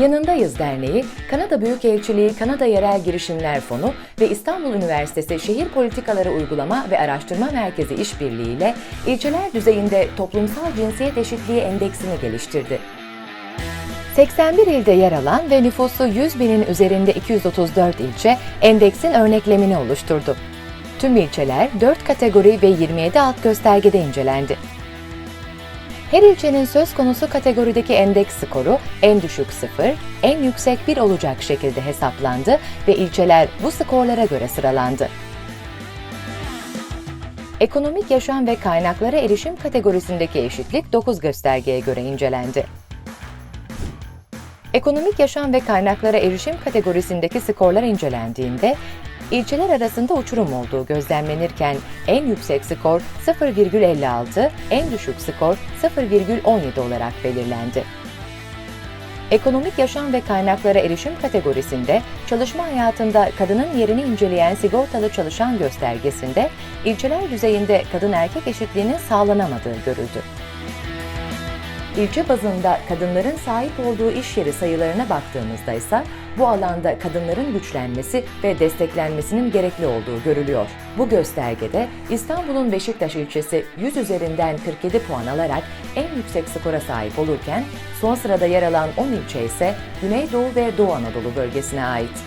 Yanındayız Derneği, Kanada Büyükelçiliği Kanada Yerel Girişimler Fonu ve İstanbul Üniversitesi Şehir Politikaları Uygulama ve Araştırma Merkezi işbirliğiyle ilçeler düzeyinde toplumsal cinsiyet eşitliği endeksini geliştirdi. 81 ilde yer alan ve nüfusu 100 binin üzerinde 234 ilçe endeksin örneklemini oluşturdu. Tüm ilçeler 4 kategori ve 27 alt göstergede incelendi. Her ilçenin söz konusu kategorideki endeks skoru en düşük 0, en yüksek 1 olacak şekilde hesaplandı ve ilçeler bu skorlara göre sıralandı. Ekonomik yaşam ve kaynaklara erişim kategorisindeki eşitlik 9 göstergeye göre incelendi. Ekonomik yaşam ve kaynaklara erişim kategorisindeki skorlar incelendiğinde ilçeler arasında uçurum olduğu gözlemlenirken en yüksek skor 0,56, en düşük skor 0,17 olarak belirlendi. Ekonomik yaşam ve kaynaklara erişim kategorisinde çalışma hayatında kadının yerini inceleyen sigortalı çalışan göstergesinde ilçeler düzeyinde kadın erkek eşitliğinin sağlanamadığı görüldü. İlçe bazında kadınların sahip olduğu iş yeri sayılarına baktığımızda ise bu alanda kadınların güçlenmesi ve desteklenmesinin gerekli olduğu görülüyor. Bu göstergede İstanbul'un Beşiktaş ilçesi 100 üzerinden 47 puan alarak en yüksek skora sahip olurken son sırada yer alan 10 ilçe ise Güneydoğu ve Doğu Anadolu bölgesine ait.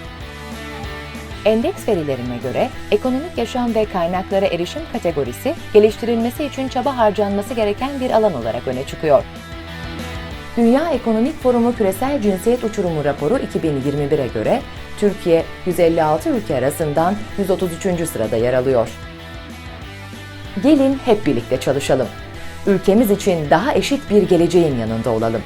Endeks verilerine göre ekonomik yaşam ve kaynaklara erişim kategorisi geliştirilmesi için çaba harcanması gereken bir alan olarak öne çıkıyor. Dünya Ekonomik Forumu Küresel Cinsiyet Uçurumu raporu 2021'e göre Türkiye 156 ülke arasından 133. sırada yer alıyor. Gelin hep birlikte çalışalım. Ülkemiz için daha eşit bir geleceğin yanında olalım.